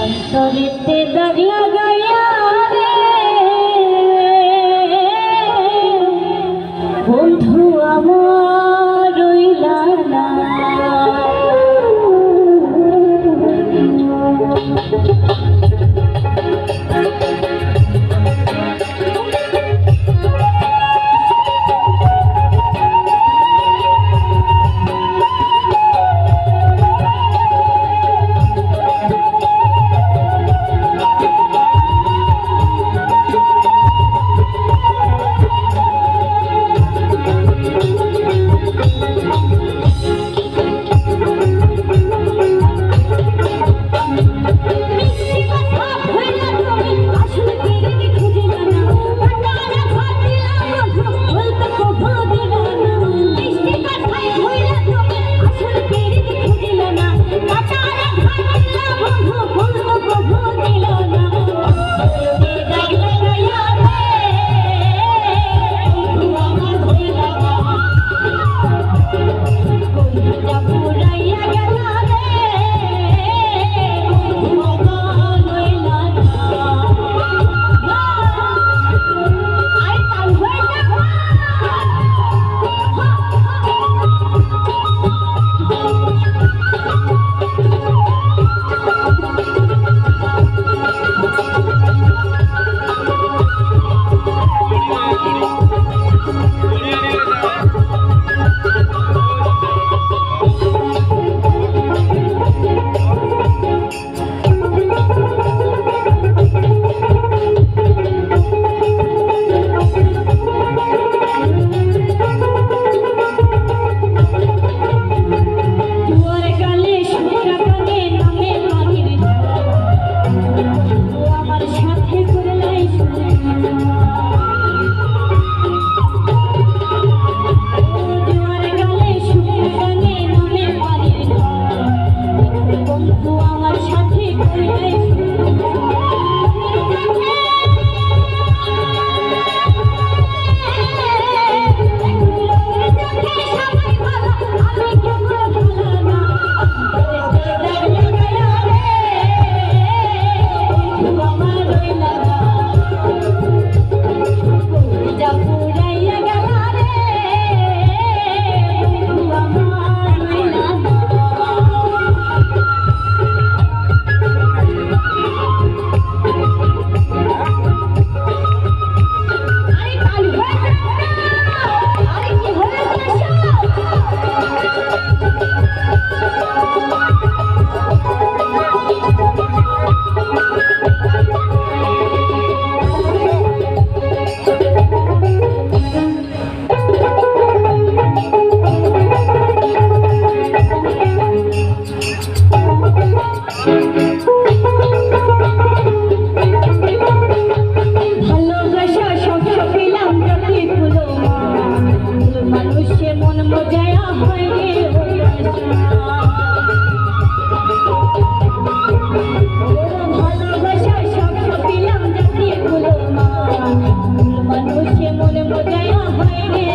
অন্তরিতে দাগ লাগাইয়া বন্ধু আমার রইলা না। মানুষে মনে মজায় হয় রে!